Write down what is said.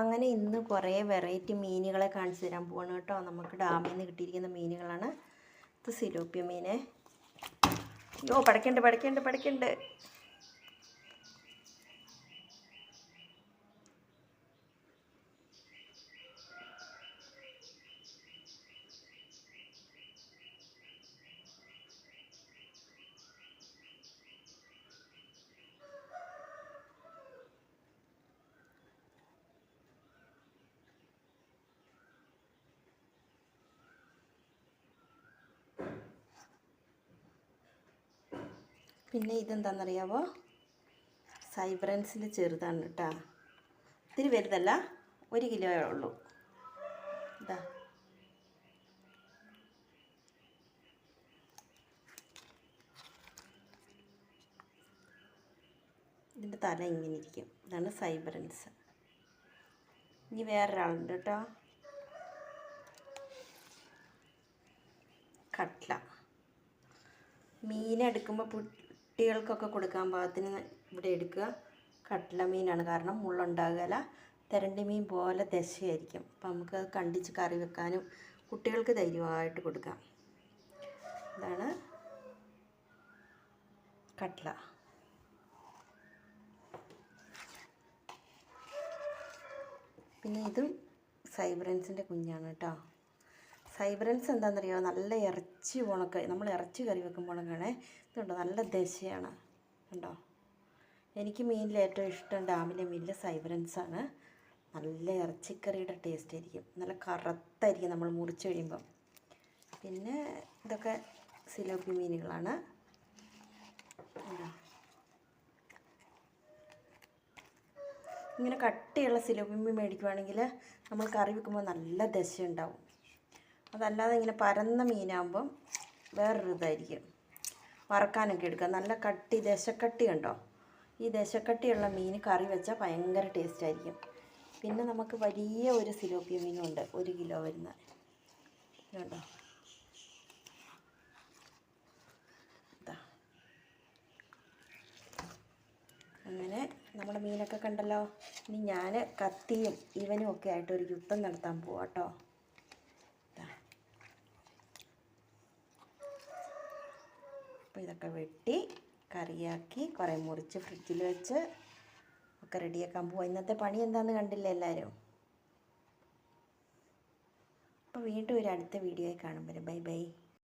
അങ്ങനെ ഇന്ന് കുറേ വെറൈറ്റി മീനുകളെ കാണിച്ചു തരാൻ പോവാണ് കേട്ടോ. നമുക്ക് ഡാമിൽ നിന്ന് കിട്ടിയിരിക്കുന്ന മീനുകളാണ്. ഇത് സിലോപ്പിയ മീനെ. യോ പടക്കണ്ട് പടക്കണ്ട് പടക്കണ്ട്. പിന്നെ ഇതെന്താണെന്നറിയാവോ സൈബ്രൻസിന്റെ ചെറുതാണ് കേട്ടോ ഇത്തിരി വലുതല്ല ഒരു കിലോയേ ഉള്ളൂ. ഇതാ. ഇതിന്റെ തല ഇങ്ങനെ ഇരിക്കും. ഇതാണ് സൈബ്രൻസ് ഇനി വേറൊരാളുണ്ട് കേട്ടോ കട്ട്ല മീൻ എടുക്കുമ്പോൾ കുട്ടികൾക്കൊക്കെ കൊടുക്കാൻ പാകത്തിന് ഇവിടെ എടുക്കുക. കട്ട്ല മീനാണ് കാരണം മുള്ളുണ്ടാകുകയില്ല തെരണ്ടി മീൻ പോലെ ദശയായിരിക്കും. അപ്പം നമുക്ക് കണ്ടിച്ച് കറി വെക്കാനും കുട്ടികൾക്ക് ധൈര്യമായിട്ട് കൊടുക്കാം. ഇതാണ് കട്ട്ല. പിന്നെ ഇതും സൈബ്രൻസിന്റെ കുഞ്ഞാണ് കേട്ടോ. സൈബ്രൻസ് എന്താണെന്നറിയോ? നല്ല ഇറച്ചി ഉണക്ക നമ്മൾ ഇറച്ചി കറി വെക്കുമ്പോൾ ഉണക്കണേ ഇതുണ്ടോ? നല്ല ദശയാണ്. ഉണ്ടോ എനിക്ക് മീനിൽ ഏറ്റവും ഇഷ്ടം ഡാമിലെ മീനിൽ സൈബ്രൻസാണ് നല്ല ഇറച്ചിക്കറിയുടെ ടേസ്റ്റ് ആയിരിക്കും. നല്ല കറുത്തായിരിക്കും നമ്മൾ മുറിച്ച് കഴിയുമ്പം. പിന്നെ ഇതൊക്കെ സിലോപ്പി മീനുകളാണ്. ഇങ്ങനെ കട്ടിയുള്ള സിലോപ്പി മീൻ മേടിക്കുവാണെങ്കിൽ നമ്മൾ കറി വെക്കുമ്പോൾ നല്ല ദശ ഉണ്ടാവും അതല്ലാതെ ഇങ്ങനെ പരന്ന മീനാകുമ്പം വേറൊരു ഇതായിരിക്കും. വറക്കാനൊക്കെ എടുക്കുക. നല്ല കട്ടി ദശക്കട്ടി ഉണ്ടോ ഈ ദശക്കട്ടിയുള്ള മീൻ കറി വെച്ചാൽ ഭയങ്കര ടേസ്റ്റ് ആയിരിക്കും. പിന്നെ നമുക്ക് വലിയ ഒരു സിലോപ്പിയ മീനുണ്ട്. ഒരു കിലോ വരുന്ന. കണ്ടോ? അങ്ങനെ നമ്മുടെ മീനൊക്കെ കണ്ടല്ലോ. ഇനി ഞാൻ കത്തിയും ഇവനും ഒക്കെ ആയിട്ട് ഒരു യുദ്ധം നടത്താൻ പോവാട്ടോ. അപ്പോൾ ഇതൊക്കെ വെട്ടി കറിയാക്കി കുറേ മുറിച്ച് ഫ്രിഡ്ജിൽ വെച്ച് ഒക്കെ റെഡിയാക്കാൻ പോവാം. ഇന്നത്തെ പണി എന്താണെന്ന് കണ്ടില്ല എല്ലാവരും അപ്പോൾ വീണ്ടും ഒരു അടുത്ത വീഡിയോയിൽ കാണുമ്പോൾ ബൈ ബൈ.